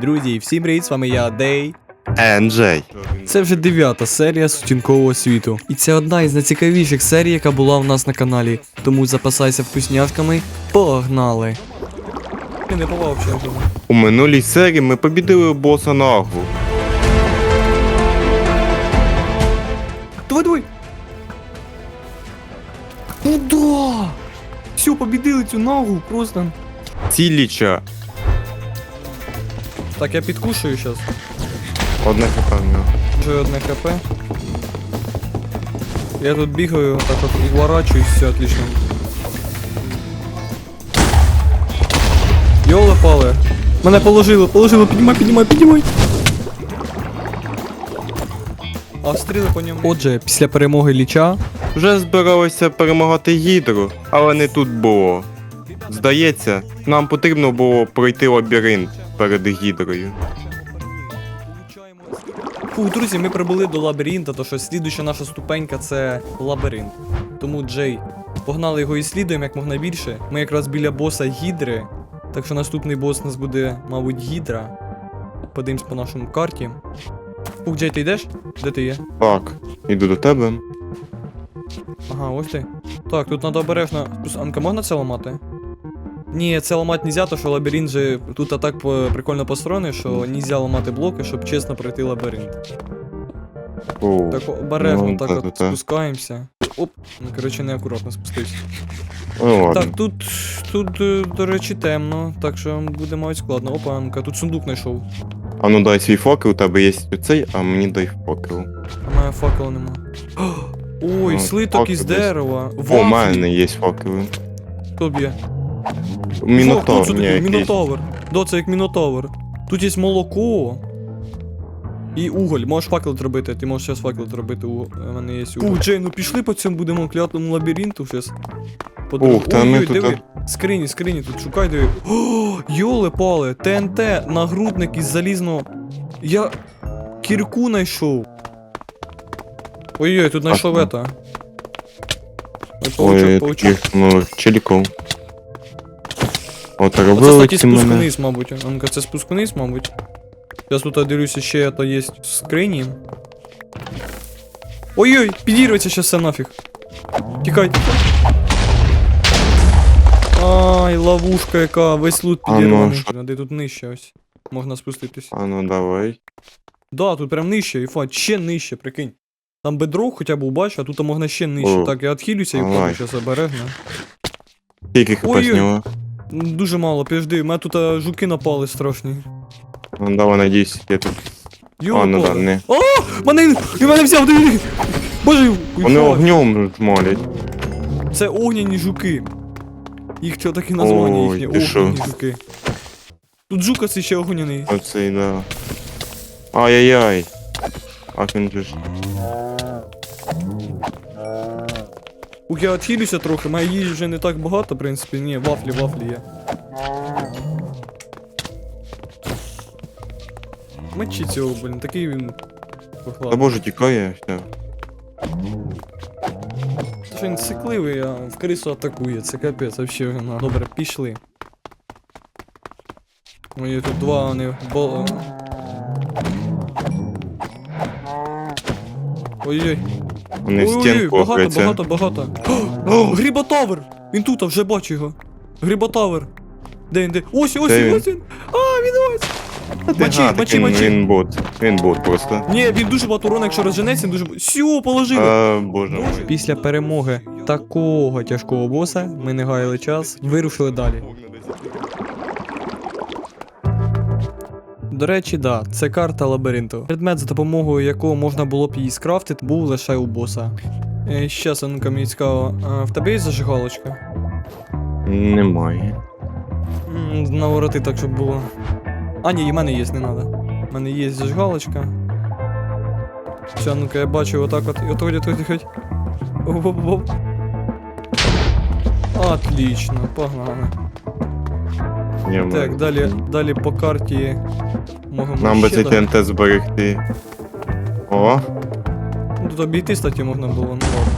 Друзі, всім привіт, з вами я, Дей. Енджей. Це вже дев'ята серія сутінкового світу. І це одна із найцікавіших серій, яка була в нас на каналі. Тому запасайся вкусняшками. Погнали! Я не взагалі. У минулій серії ми побідили боса Нагву. Давай, давай! Ну да! Все, побідили цю ногу, просто. Ціліча. Так, я підкушую зараз. Одне хп в нього. Вже одне хп. Я тут бігаю, так от уворачуюсь, все отлично. Йоли пали. Мене положило, положило, піднімай, піднімай, піднімай. А стріли по ньому. Отже, після перемоги ліча. Вже збиралися перемагати гідру, але не тут було. Здається, нам потрібно було пройти лабіринт перед гідрою. Фу, друзі, ми прибули до лабіринта, то що слідуюча наша ступенька це лабіринт. Тому Джей, погнали його і слідуємо як можна більше. Ми якраз біля боса гідри. Так що наступний бос у нас буде, мабуть, гідра. Подивимось по нашому карті. Фух, Джей, ти йдеш? Де ти є? Так, іду до тебе. Ага, ось ти. Так, тут треба обережно. Анка, можна це ламати? Ні, це ламати нельзя, то що лабіринт же тут так прикольно построєний, що нельзя ламати блоки, щоб чесно пройти лабіринт. О, Так обережно Ну, так та- от та- та. спускаємося. Оп, ну коротше неакуратно спустився. ну ладно. Так, тут, тут, е, до речі, темно, так що буде мабуть складно. Опа, Анка, тут сундук знайшов. А ну дай свій факел, у тебе є оцей, а мені дай факел. А моя факела нема. Ой, Ну, слиток із десь. дерева. О, у мене є факели. О, Мінотавр, тут ні, такий, якийсь. Мінотавр. Да, це як мінотавр. Тут є молоко. І уголь. Можеш факел зробити, ти можеш зараз факел зробити, у мене є уголь. Фу, Джей, ну пішли по цьому будемо клятому лабіринту зараз. Ух, та ми тут, диви. Скрині, скрині тут, шукай, диви. О, йоле пале, ТНТ, нагрудник із залізного. Я кірку знайшов. Ой-ой, тут знайшов это. Ой, Ой, паучок. таких малих челіков. От робили кстати, ці спуск вниз, мабуть. Анка, це спуск вниз, мабуть. Зараз тут я дивлюся, ще то є в скрині. Ой-ой, підірветься щас все нафіг. Тікай. Ай, ловушка яка, весь лут А ну, підірваний. що? Де тут нижче ось. Можна спуститись. А ну давай. Да, тут прям нижче, і фа, ще нижче, прикинь. Там бедро хоча б убачу, а тут можна ще нижче. О. Так, я відхилюся і Давай. впаду зараз обережно. Скільки хп Ой-ой. зняло? Дуже мало, підожди, у мене тут а, жуки напали страшні. Ну давай, надіюсь, я тут. Йо, А, ну да, не. Мене, і мене взяв, диви! Боже, Вони огнем жмолять. Це огняні жуки. Їх це таке названня Ой, їхнє, ти що? огняні жуки. Тут жука це ще огняний. Оцей, да. Ай-яй-яй. А він же ж. Ух, я відхилюся трохи, моя їжі вже не так багато, в принципі. Ні, вафлі, вафлі є. Мечі цього, блін, такий він. Та боже, тікає, все. Та що він цикливий, а в крису атакує, це капець, вообще. на. Добре, пішли. Ой, тут два вони бо... Ой-ой. Вони в Ой-ой, стінку багато, багато, багато. О, Гріботавр! Він тут, вже бачу його. Гріботавр. Де він, де? Ось, ось, Де він, він? ось він. А, він ось. Мочи, гадик, мочи, він, мочи. Він бот. Він бот просто. Ні, він дуже багато урона, якщо розженеться, він дуже. Сю, положили. А, боже мой. Після перемоги такого тяжкого боса ми не гаяли час, вирушили далі. До речі, да, це карта лабіринту. Предмет, за допомогою якого можна було б її скрафтити, був лише у боса. Е, Щас, Анка, мені цікаво, а в тебе є зажигалочка? Немає. Навороти так, щоб було. А, ні, і в мене є, не треба. У мене є зажигалочка. Все, ну-ка, я бачу отак от. І отходь, отходь, отходь. Оп-оп-оп. Отлично, погнали. Немає. Так, далі, далі по карті. Можемо Нам би ще це далі. ТНТ зберегти. О, Ну, Тут обійти, кстати, можна було, ну ладно.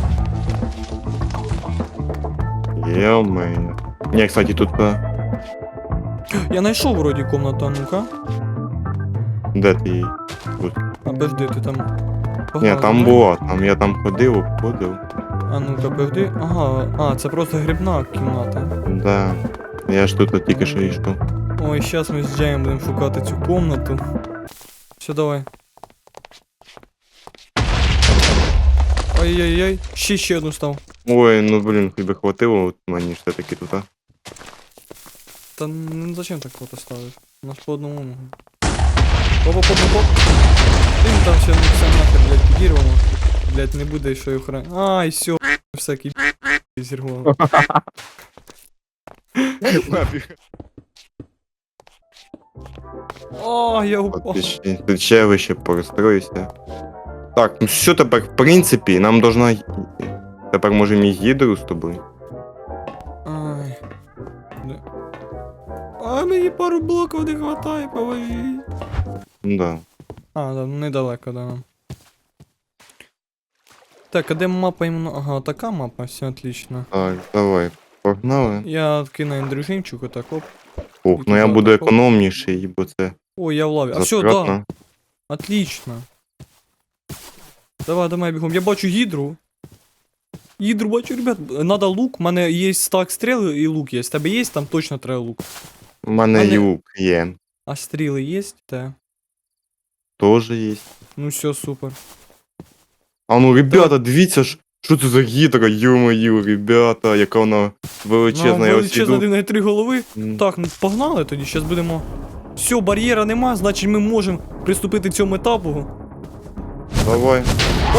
Йо-моє. Ні, кстати, тут. е, Я знайшов вроді комнату, а ну-ка. Де ти її? А подожди, ти там. Ні, там да? була, там я там ходив, обходив. А ну-ка, подожди. Ага, а, це просто грибна кімната. Да. Я ж тут тільки що йшов. Ой, зараз ми з Джеєм будемо шукати цю комнату. Все, давай. Ай-яй-яй, ще ще одну став. Ой, ну блін, хоч хватило от мені ж все-таки тут, а. Та ну зачем так фото ставиш? У нас по одному. Оп, оп, оп, оп. Блін, там ще ну, все нахер, блядь, підірвано. Блядь, не буде що й охрани. Ай, все, всякий зірвало. О, я упав. Ще- Тут ще вище порозстроюся. Так, ну що тепер, в принципі, нам должна. й- Тепер можемо і гідру з тобою. Ай. Де? А мені пару блоків не хватає, поможіть. Ну да. А, да, недалеко, да. Так, а де мапа іменно? Ага, така мапа, все отлично. Так, давай, погнали. Я кину індружинчику, так оп. Ух, ну я буду економніший, бо це Ой, я в лаві. А все, да. Отлично. Давай, давай бігом. Я бачу гідру. Гідру бачу, ребят. Надо лук. У мене є стак стріл і лук є. З тебе є, там точно треба лук. У мене Мене- юк є. А стріли є? Те. Теж є. Ну все, супер. А ну, ребята, дивіться ж, що це за гідра, ё-моё, ребята, яка вона величезна, ну, я ось величезна іду. на три голови. М, Так, ну погнали тоді, зараз будемо. Все, бар'єра нема, значить ми можемо приступити к цьому етапу. Давай.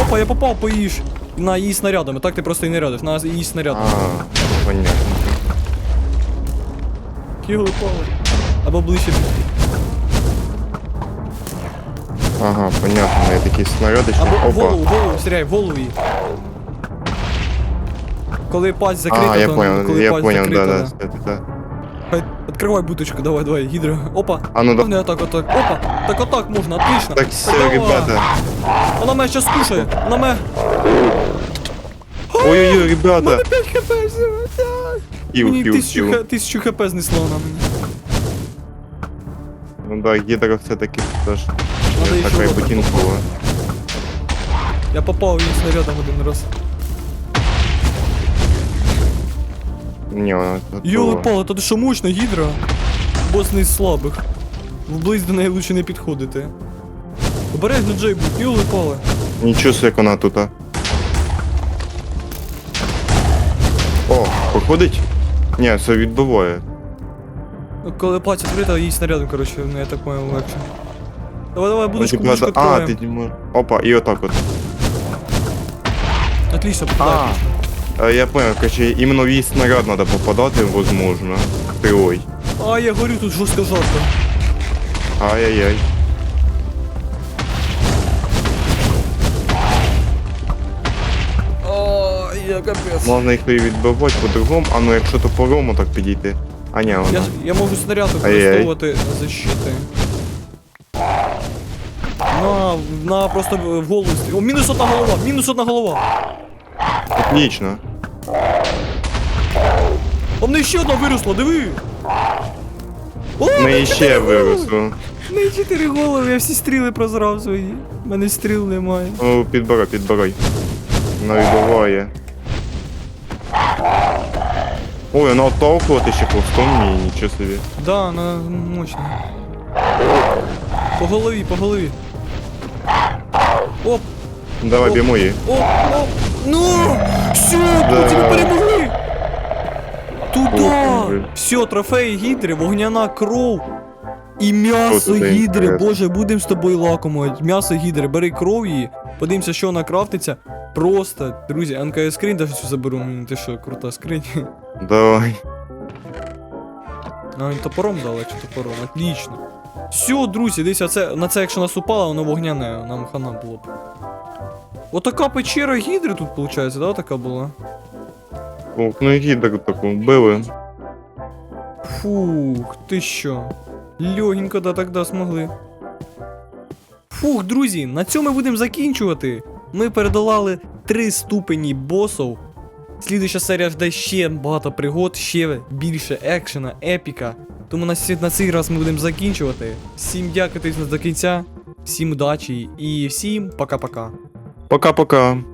Опа, я попав по її ж. На її снарядами. Так ти просто і не рядиш, на її снарядами. А, понятно. Кігли пали. Або ближче. Ага, понятно, я такі снаряди, що опа. голову, голову, стріляй, голову її. Коли пасть закрита, А, я то понял, коли я пасть понял, закрита, да, да. да. Хай, Відкривай буточку, давай, давай, гідра. Опа. А ну да. Не так, отак. Опа. Так отак можна, отлично. Так все, давай. ребята. Вона мене щас кушає. Вона мене. Ой-ой-ой, ребята. 5 хп, все. Хіл, Мені тисячу, х- тисячу хп знесла вона мені. Ну да, гідра все-таки теж. Надо не ще Така вот бутінкова. Я попав її снарядом один раз. Ні, вона Йоли готова. пала, то ти що мощна гідра? Бос не із слабих. Вблизь до неї лучше не підходити. Обережно Джей будь, йоли пали. Нічого собі, як вона тут. а. О, походить? Ні, це відбиває. Коли платять відкрита, їй снарядом, коротше, ну я так понял, легше. Давай, давай, будочку, Ну, будочку типа, А, відкриваємо. ти не можеш. Опа, і отак от. Отлично, попадай. Е, Я понял, короче, іменно в її снаряд треба попадати, возможно. Стрілой. А, я горю тут жорстко жарко. Ай-яй-яй. Я капець. Можна їх і відбивати по-другому, а ну якщо топором так підійти. А ні, Я, вона. ж- я можу снаряд використовувати защити. На, на просто в в голову. О, мінус одна голова, мінус одна голова. Отлично. А в неї ще одна виросла, диви. О, В неї ще виросло. В неї чотири голови, я всі стріли прозрав свої. У мене стріл немає. Ну, підбирай, підбирай. Вона відбиває. Ой, вона отталкувати ще хвостом ні, нічого собі. Да, она мощная. По голові, по голові. Оп, Давай О. б'ємо її. оп, оп. Ну! Все, ми перемогли! Туда! Все, трофеї гідри, вогняна кров. І м'ясо Що це гідри, інтересно? боже, будемо з тобою лакомувати. М'ясо гідри, бери кров її, подивимося, що вона крафтиться. Просто, друзі, НКС скринь даже цю заберу мені, ти що, крута скринь. Давай. А він топором дали, чи топором? Отлично. Все, друзі, дивіться, це, на це, якщо нас упало, воно вогняне, нам хана було б. Отака печера гідри тут, виходить, да, така була? Ох, ну які так таку били. Фух, ти що? Легенько да тогда змогли. Фух, друзі, на цьому ми будемо закінчувати. Ми передолали три ступені босів. Слідуюча серія жде ще багато пригод, ще більше екшена, епіка. Тому на, на цей раз ми будемо закінчувати. Всім дякую, до кінця, всім удачі і всім пока-пока. Пока-пока.